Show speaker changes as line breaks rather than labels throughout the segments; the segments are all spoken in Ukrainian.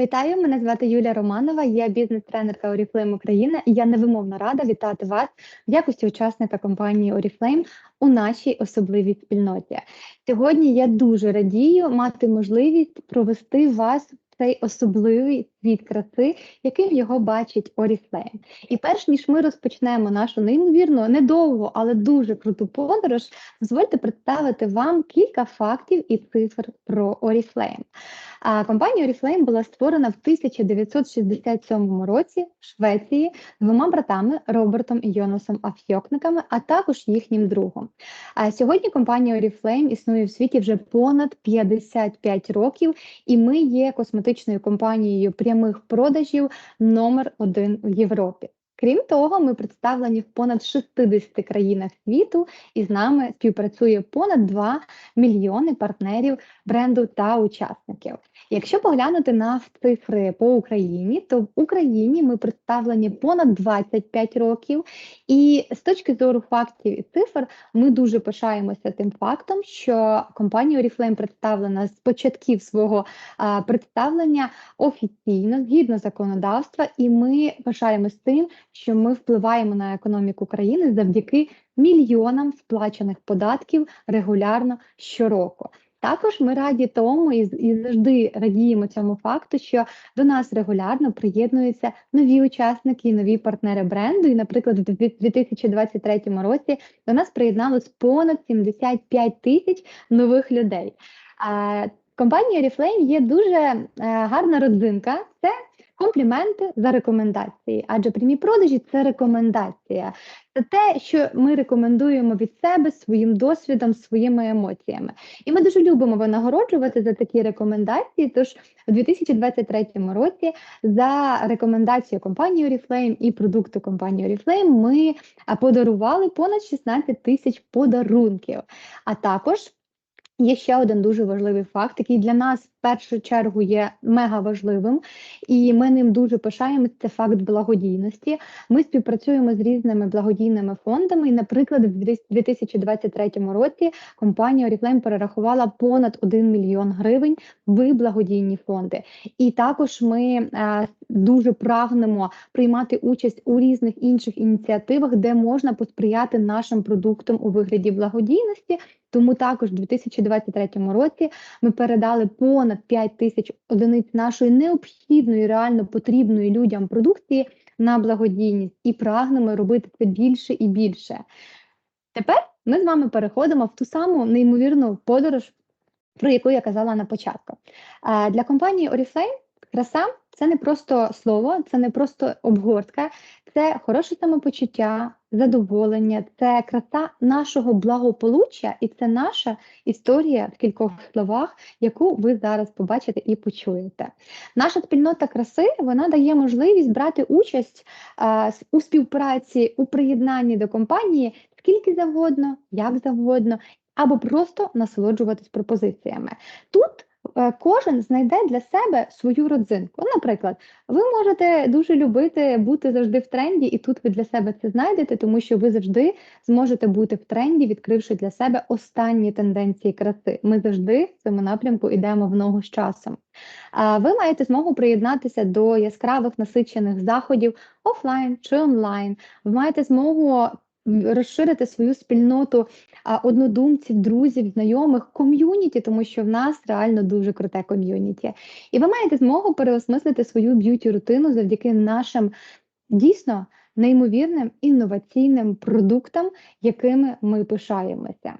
Вітаю, мене звати Юлія Романова, я бізнес-тренерка Oriflame Україна, і я невимовно рада вітати вас в якості учасника компанії Oriflame у нашій особливій спільноті. Сьогодні я дуже радію мати можливість провести вас в цей особливий світ краси, яким його бачить Oriflame. І перш ніж ми розпочнемо нашу неймовірно недовгу, але дуже круту подорож, дозвольте представити вам кілька фактів і цифр про. А компанія Oriflame була створена в 1967 році в Швеції двома братами Робертом і Йонасом Афьокниками, а також їхнім другом. А сьогодні компанія Oriflame існує в світі вже понад 55 років, і ми є косметичною компанією прямих продажів номер один в Європі. Крім того, ми представлені в понад 60 країнах світу, і з нами співпрацює понад 2 мільйони партнерів бренду та учасників. Якщо поглянути на цифри по Україні, то в Україні ми представлені понад 25 років, і з точки зору фактів і цифр, ми дуже пишаємося тим фактом, що компанія Oriflame представлена з початків свого представлення офіційно згідно законодавства, і ми пишаємось тим, що ми впливаємо на економіку країни завдяки мільйонам сплачених податків регулярно щороку. Також ми раді тому і, і завжди радіємо цьому факту, що до нас регулярно приєднуються нові учасники і нові партнери бренду. І, наприклад, в 2023 році до нас приєдналось понад 75 тисяч нових людей. Компанія Oriflame є дуже е, гарна родзинка. Це компліменти за рекомендації, адже прямі продажі це рекомендація. Це те, що ми рекомендуємо від себе своїм досвідом, своїми емоціями. І ми дуже любимо винагороджувати за такі рекомендації. Тож у 2023 році за рекомендацією компанії Oriflame і продукту компанії Oriflame ми подарували понад 16 тисяч подарунків. А також Є ще один дуже важливий факт, який для нас в першу чергу є мега важливим, і ми ним дуже пишаємося. Це факт благодійності. Ми співпрацюємо з різними благодійними фондами. І, наприклад, в 2023 році компанія Oriflame перерахувала понад 1 мільйон гривень в благодійні фонди. І також ми е, дуже прагнемо приймати участь у різних інших ініціативах, де можна посприяти нашим продуктам у вигляді благодійності. Тому також у 2023 році ми передали понад 5 тисяч одиниць нашої необхідної, реально потрібної людям продукції на благодійність і прагнемо робити це більше і більше. Тепер ми з вами переходимо в ту саму неймовірну подорож, про яку я казала на початку. Для компанії Oriflame краса це не просто слово, це не просто обгортка, це хороше самопочуття, задоволення, це краса нашого благополуччя, і це наша історія в кількох словах, яку ви зараз побачите і почуєте. Наша спільнота краси вона дає можливість брати участь а, у співпраці у приєднанні до компанії скільки завгодно, як завгодно, або просто насолоджуватись пропозиціями. Тут Е, кожен знайде для себе свою родзинку. Наприклад, ви можете дуже любити бути завжди в тренді, і тут ви для себе це знайдете, тому що ви завжди зможете бути в тренді, відкривши для себе останні тенденції краси. Ми завжди в цьому напрямку йдемо в ногу з часом. Ви маєте змогу приєднатися до яскравих насичених заходів офлайн чи онлайн. Ви маєте змогу розширити свою спільноту однодумців, друзів, знайомих, ком'юніті, тому що в нас реально дуже круте ком'юніті. І ви маєте змогу переосмислити свою б'юті рутину завдяки нашим дійсно неймовірним інноваційним продуктам, якими ми пишаємося.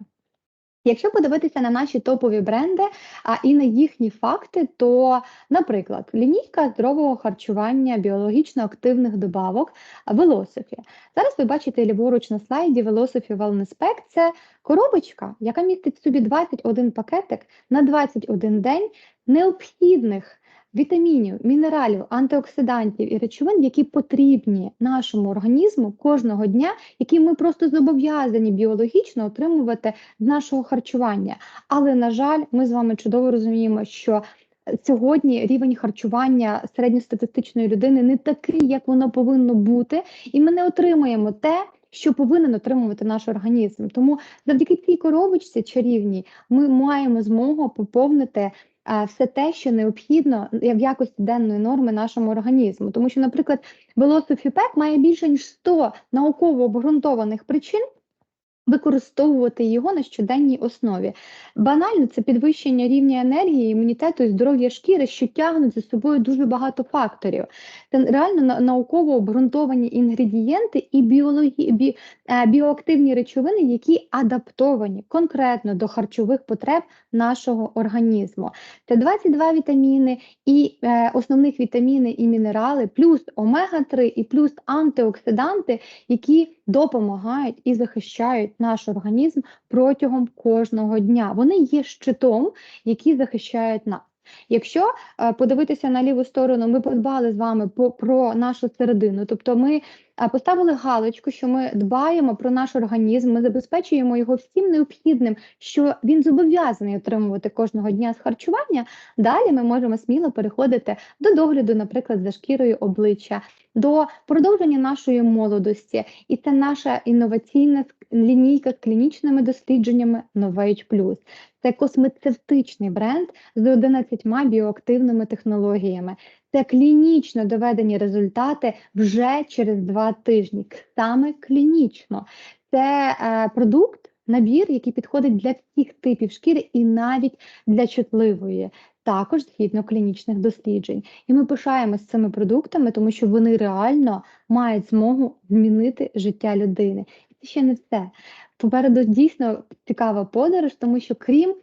Якщо подивитися на наші топові бренди а і на їхні факти, то, наприклад, лінійка здорового харчування біологічно активних добавок Velocity. Зараз ви бачите ліворуч на слайді Velocity Wellness це коробочка, яка містить в собі 21 пакетик на 21 день необхідних вітамінів, мінералів, антиоксидантів і речовин, які потрібні нашому організму кожного дня, які ми просто зобов'язані біологічно отримувати з нашого харчування. Але, на жаль, ми з вами чудово розуміємо, що Сьогодні рівень харчування середньостатистичної людини не такий, як воно повинно бути, і ми не отримуємо те, що повинен отримувати наш організм. Тому завдяки цій коробочці чарівній ми маємо змогу поповнити все те, що необхідно в якості денної норми нашому організму. Тому що, наприклад, велосифіпек має більше ніж 100 науково обґрунтованих причин. Використовувати його на щоденній основі. Банально це підвищення рівня енергії, імунітету і здоров'я шкіри, що тягнуть за собою дуже багато факторів. Це реально науково обґрунтовані інгредієнти і біологі... бі... Е, біоактивні речовини, які адаптовані конкретно до харчових потреб нашого організму. Це 22 вітаміни і е, основних вітаміни і мінерали, плюс омега-3 і плюс антиоксиданти, які допомагають і захищають наш організм протягом кожного дня. Вони є щитом, які захищають нас. Якщо е, подивитися на ліву сторону, ми подбали з вами про нашу середину, тобто ми поставили галочку, що ми дбаємо про наш організм, ми забезпечуємо його всім необхідним, що він зобов'язаний отримувати кожного дня з харчування. Далі ми можемо сміло переходити до догляду, наприклад, за шкірою обличчя, до продовження нашої молодості, і це наша інноваційна лінійка з клінічними дослідженнями Novage Plus. Це космецевтичний бренд з 11 біоактивними технологіями. Це клінічно доведені результати вже через два тижні. Саме клінічно. Це е, продукт, набір, який підходить для всіх типів шкіри і навіть для чутливої. Також згідно клінічних досліджень. І ми пишаємося цими продуктами, тому що вони реально мають змогу змінити життя людини. І це ще не все. Попереду дійсно цікава подорож, тому що крім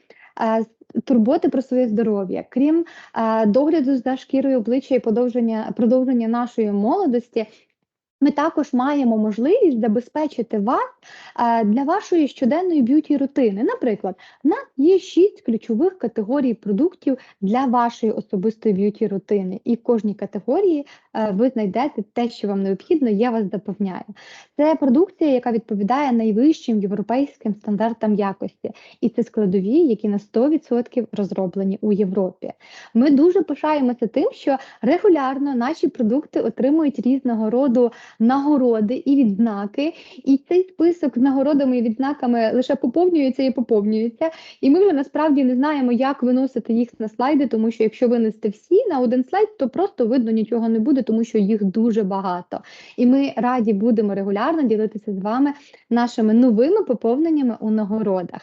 е, турботи про своє здоров'я, крім е, догляду за шкірою обличчя і продовження продовження нашої молодості, ми також маємо можливість забезпечити вас е, для вашої щоденної б'юті рутини. Наприклад, у нас є шість ключових категорій продуктів для вашої особистої б'юті рутини, і в кожній категорії е, ви знайдете те, що вам необхідно, я вас запевняю. Це продукція, яка відповідає найвищим європейським стандартам якості, і це складові, які на 100% розроблені у Європі. Ми дуже пишаємося тим, що регулярно наші продукти отримують різного роду нагороди і відзнаки. І цей список з нагородами і відзнаками лише поповнюється і поповнюється. І ми вже насправді не знаємо, як виносити їх на слайди, тому що якщо винести всі на один слайд, то просто видно нічого не буде, тому що їх дуже багато. І ми раді будемо регулярно ділитися з вами нашими новими поповненнями у нагородах.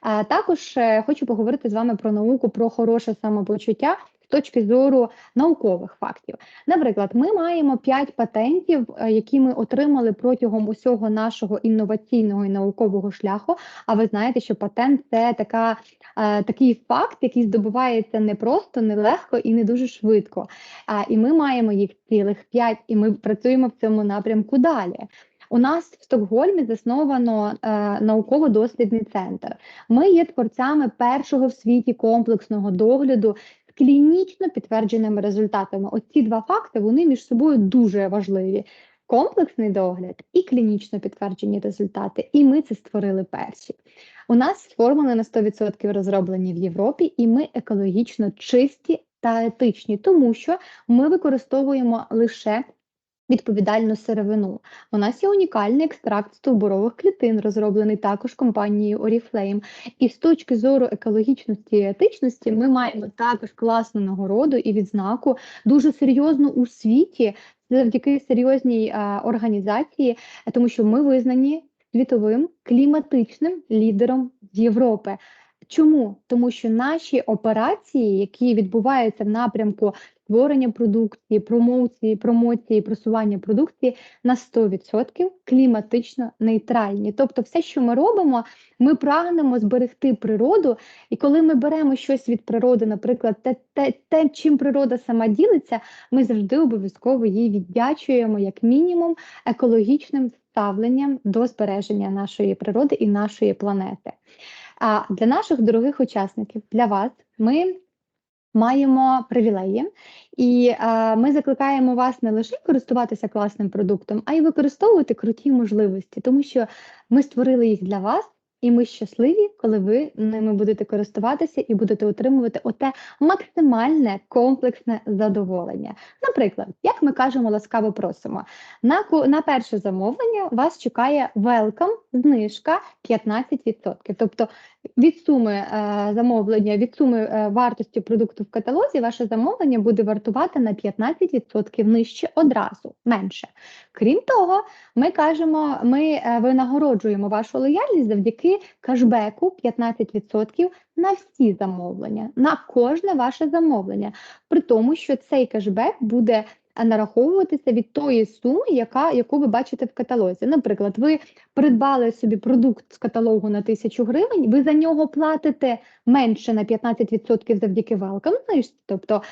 А також е, хочу поговорити з вами про науку, про хороше самопочуття точки зору наукових фактів. Наприклад, ми маємо 5 патентів, е, які ми отримали протягом усього нашого інноваційного і наукового шляху. А ви знаєте, що патент це така. Е, такий факт, який здобувається не просто, не легко і не дуже швидко. І ми маємо їх цілих п'ять, і ми працюємо в цьому напрямку далі. У нас в Стокгольмі засновано е, науково-дослідний центр. Ми є творцями першого в світі комплексного догляду клінічно підтвердженими результатами. Оці два факти вони між собою дуже важливі. Комплексний догляд і клінічно підтверджені результати. І ми це створили перші. У нас формули на 100% розроблені в Європі, і ми екологічно чисті та етичні, тому що ми використовуємо лише відповідальну сировину. У нас є унікальний екстракт стовбурових клітин, розроблений також компанією Oriflame. І з точки зору екологічності і етичності ми маємо також класну нагороду і відзнаку дуже серйозну у світі завдяки серйозній а, організації, тому що ми визнані світовим кліматичним лідером Європи. Чому? Тому що наші операції, які відбуваються в напрямку створення продукції, промоції, промоції, просування продукції на 100% кліматично нейтральні. Тобто, все, що ми робимо, ми прагнемо зберегти природу, і коли ми беремо щось від природи, наприклад, те, те, те чим природа сама ділиться, ми завжди обов'язково їй віддячуємо як мінімум екологічним ставленням до збереження нашої природи і нашої планети. А для наших дорогих учасників, для вас, ми маємо привілеї, і а, ми закликаємо вас не лише користуватися класним продуктом, а й використовувати круті можливості, тому що ми створили їх для вас. І ми щасливі, коли ви ними будете користуватися і будете отримувати оте максимальне комплексне задоволення. Наприклад, як ми кажемо, ласкаво просимо, на на перше замовлення вас чекає welcome, знижка 15%. Тобто від суми е, замовлення, від суми е, вартості продукту в каталозі, ваше замовлення буде вартувати на 15% нижче одразу, менше. Крім того, ми кажемо, ми е, винагороджуємо вашу лояльність завдяки кешбеку 15% на всі замовлення, на кожне ваше замовлення. При тому, що цей кешбек буде нараховуватися від тої суми, яка, яку ви бачите в каталозі. Наприклад, ви придбали собі продукт з каталогу на 1000 гривень, ви за нього платите менше на 15% завдяки велкам знижці, тобто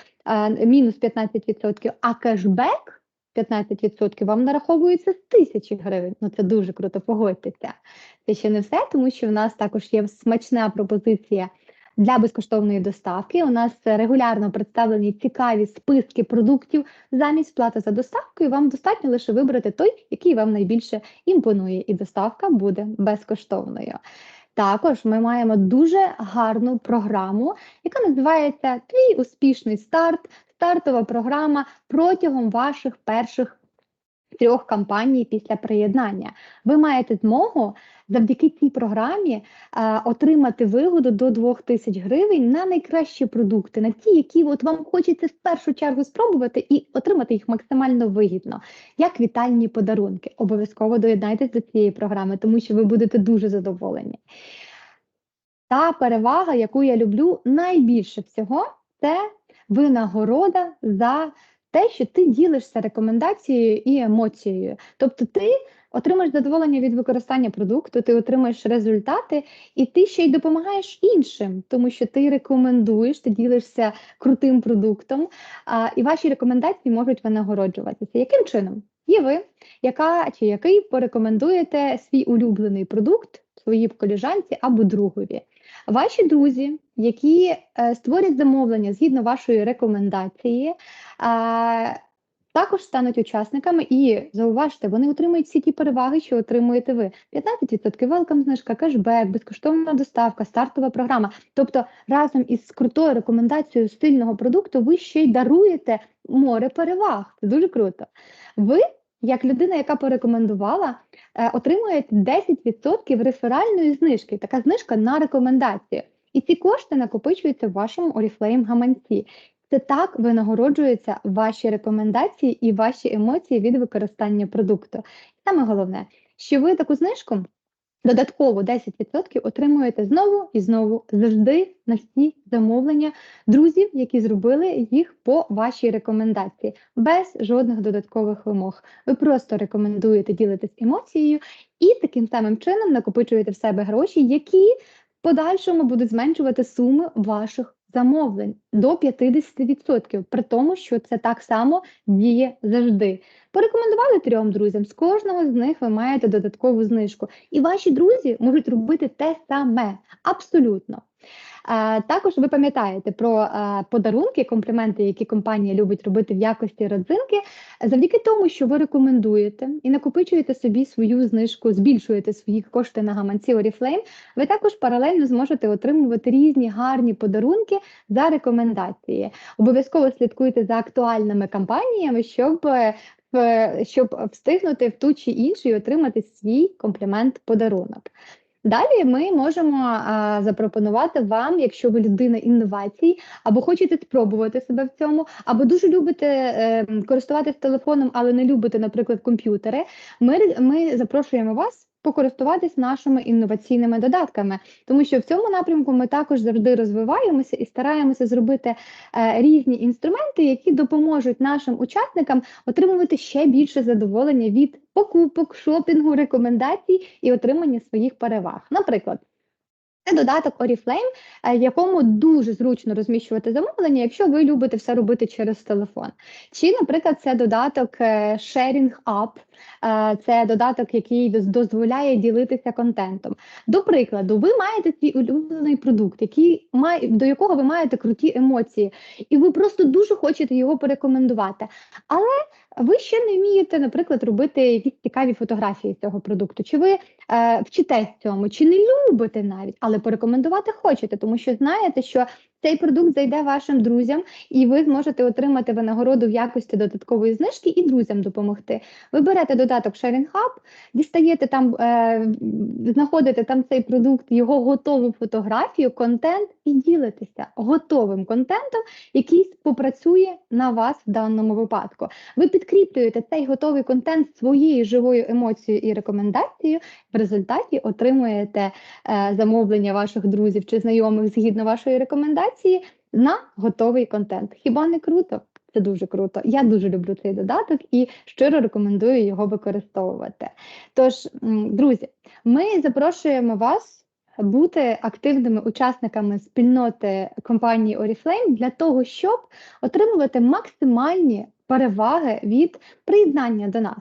мінус 15%, а кешбек 15% вам нараховується з 1000 гривень. Ну це дуже круто, погодьтеся. Це ще не все, тому що в нас також є смачна пропозиція для безкоштовної доставки. У нас регулярно представлені цікаві списки продуктів замість плати за доставку, і вам достатньо лише вибрати той, який вам найбільше імпонує, і доставка буде безкоштовною. Також ми маємо дуже гарну програму, яка називається Твій успішний старт, стартова програма протягом ваших перших трьох кампаній після приєднання. Ви маєте змогу завдяки цій програмі а, отримати вигоду до 2000 гривень на найкращі продукти, на ті, які от вам хочеться в першу чергу спробувати і отримати їх максимально вигідно, як вітальні подарунки. Обов'язково доєднайтесь до цієї програми, тому що ви будете дуже задоволені. Та перевага, яку я люблю найбільше всього, це винагорода за те, що ти ділишся рекомендацією і емоцією. Тобто ти отримаєш задоволення від використання продукту, ти отримаєш результати, і ти ще й допомагаєш іншим, тому що ти рекомендуєш, ти ділишся крутим продуктом, а, і ваші рекомендації можуть винагороджуватися. Яким чином? Є ви, яка чи який порекомендуєте свій улюблений продукт своїй коліжанці або другові. Ваші друзі, які е, створять замовлення згідно вашої рекомендації, е, також стануть учасниками і зауважте, вони отримують всі ті переваги, що отримуєте ви: 15% велкам знижка, кешбек, безкоштовна доставка, стартова програма. Тобто разом із крутою рекомендацією стильного продукту ви ще й даруєте море переваг. Це дуже круто. Ви як людина, яка порекомендувала, е, отримує 10% реферальної знижки. Така знижка на рекомендацію. І ці кошти накопичуються в вашому Oriflame гаманці. Це так винагороджуються ваші рекомендації і ваші емоції від використання продукту. І саме головне, що ви таку знижку Додатково 10% отримуєте знову і знову завжди на всі замовлення друзів, які зробили їх по вашій рекомендації, без жодних додаткових вимог. Ви просто рекомендуєте ділитись емоцією і таким самим чином накопичуєте в себе гроші, які в подальшому будуть зменшувати суми ваших замовлень до 50%, при тому, що це так само діє завжди. Порекомендували трьом друзям, з кожного з них ви маєте додаткову знижку. І ваші друзі можуть робити те саме абсолютно. Також ви пам'ятаєте про подарунки, компліменти, які компанія любить робити в якості родзинки, завдяки тому, що ви рекомендуєте і накопичуєте собі свою знижку, збільшуєте свої кошти на гаманці Oriflame, ви також паралельно зможете отримувати різні гарні подарунки за рекомендації. Обов'язково слідкуйте за актуальними кампаніями, щоб щоб встигнути в ту чи іншу і отримати свій комплімент-подарунок. Далі ми можемо а, запропонувати вам, якщо ви людина інновацій, або хочете спробувати себе в цьому, або дуже любите е, користуватися телефоном, але не любите, наприклад, комп'ютери. Ми, Ми запрошуємо вас покористуватись нашими інноваційними додатками, тому що в цьому напрямку ми також завжди розвиваємося і стараємося зробити е, різні інструменти, які допоможуть нашим учасникам отримувати ще більше задоволення від покупок, шопінгу, рекомендацій і отримання своїх переваг. Наприклад. Це додаток Oriflame, е, якому дуже зручно розміщувати замовлення, якщо ви любите все робити через телефон. Чи, наприклад, це додаток е, Sharing App, е, це додаток, який дозволяє ділитися контентом. До прикладу, ви маєте свій улюблений продукт, який має, до якого ви маєте круті емоції, і ви просто дуже хочете його порекомендувати. Але ви ще не вмієте, наприклад, робити якісь цікаві фотографії цього продукту, чи ви е, вчитесь цьому, чи не любите навіть, але порекомендувати хочете, тому що знаєте, що Цей продукт зайде вашим друзям, і ви зможете отримати винагороду в якості додаткової знижки і друзям допомогти. Ви берете додаток Sharing Hub, дістаєте там, е, знаходите там цей продукт, його готову фотографію, контент і ділитеся готовим контентом, який попрацює на вас в даному випадку. Ви підкріплюєте цей готовий контент своєю живою емоцією і рекомендацією. В результаті отримуєте е, замовлення ваших друзів чи знайомих згідно вашої рекомендації на готовий контент. Хіба не круто? Це дуже круто. Я дуже люблю цей додаток і щиро рекомендую його використовувати. Тож, друзі, ми запрошуємо вас бути активними учасниками спільноти компанії Oriflame для того, щоб отримувати максимальні переваги від приєднання до нас.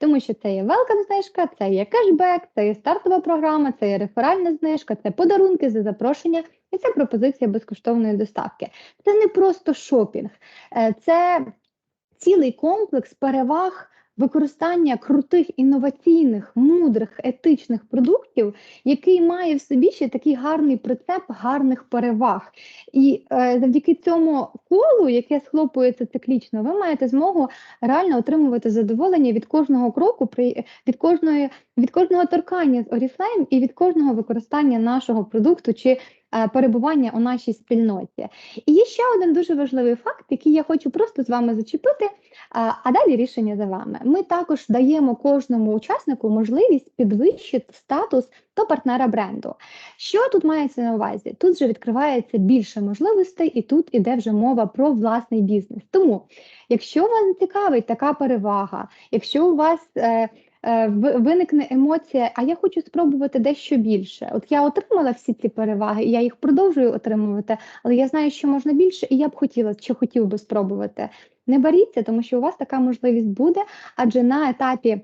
Тому що це є welcome знижка, це є кешбек, це є стартова програма, це є реферальна знижка, це подарунки за запрошення і це пропозиція безкоштовної доставки. Це не просто шопінг, е, це цілий комплекс переваг використання крутих, інноваційних, мудрих, етичних продуктів, який має в собі ще такий гарний прицеп гарних переваг. І е, завдяки цьому колу, яке схлопується циклічно, ви маєте змогу реально отримувати задоволення від кожного кроку, при від кожної від кожного торкання з Oriflame і від кожного використання нашого продукту чи перебування у нашій спільноті. І є ще один дуже важливий факт, який я хочу просто з вами зачепити. А, а далі рішення за вами. Ми також даємо кожному учаснику можливість підвищити статус до партнера бренду. Що тут мається на увазі? Тут вже відкривається більше можливостей, і тут іде вже мова про власний бізнес. Тому, якщо вас цікавить така перевага, якщо у вас е, е, виникне емоція, а я хочу спробувати дещо більше. От я отримала всі ці переваги, я їх продовжую отримувати, але я знаю, що можна більше, і я б хотіла чи хотів би спробувати. Не боріться, тому що у вас така можливість буде, адже на етапі.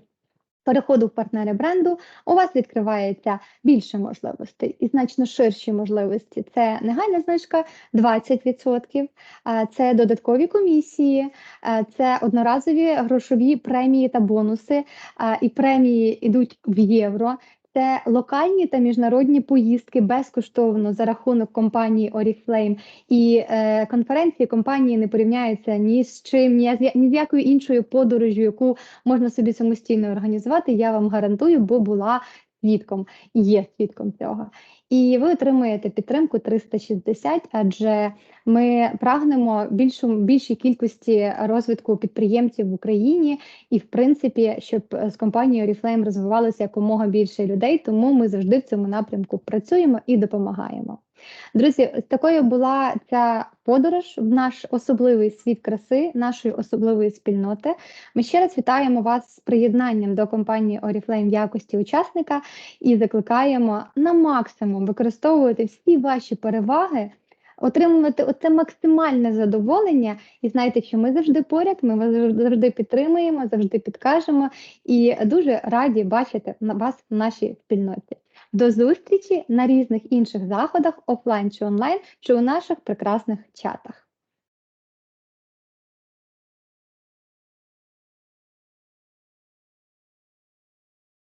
Переходу в партнери бренду у вас відкривається більше можливостей і значно ширші можливості. Це негайна знижка 20%, е, це додаткові комісії, це одноразові грошові премії та бонуси. І премії йдуть в євро. Це локальні та міжнародні поїздки безкоштовно за рахунок компанії Oriflame. І е, конференції компанії не порівняються ні з чим, ні з, ні з якою іншою подорожю, яку можна собі самостійно організувати. Я вам гарантую, бо була свідком є свідком цього. І ви отримуєте підтримку 360, адже ми прагнемо більшу більшій кількості розвитку підприємців в Україні, і в принципі, щоб з компанією Oriflame розвивалося якомога більше людей. Тому ми завжди в цьому напрямку працюємо і допомагаємо. Друзі, такою була ця подорож в наш особливий світ краси, нашої особливої спільноти. Ми ще раз вітаємо вас з приєднанням до компанії Oriflame в якості учасника і закликаємо на максимум використовувати всі ваші переваги. Отримувати оце максимальне задоволення, і знаєте, що ми завжди поряд, ми вас завжди підтримуємо, завжди підкажемо і дуже раді бачити на вас в нашій спільноті. До зустрічі на різних інших заходах, офлайн чи онлайн, чи у наших прекрасних чатах.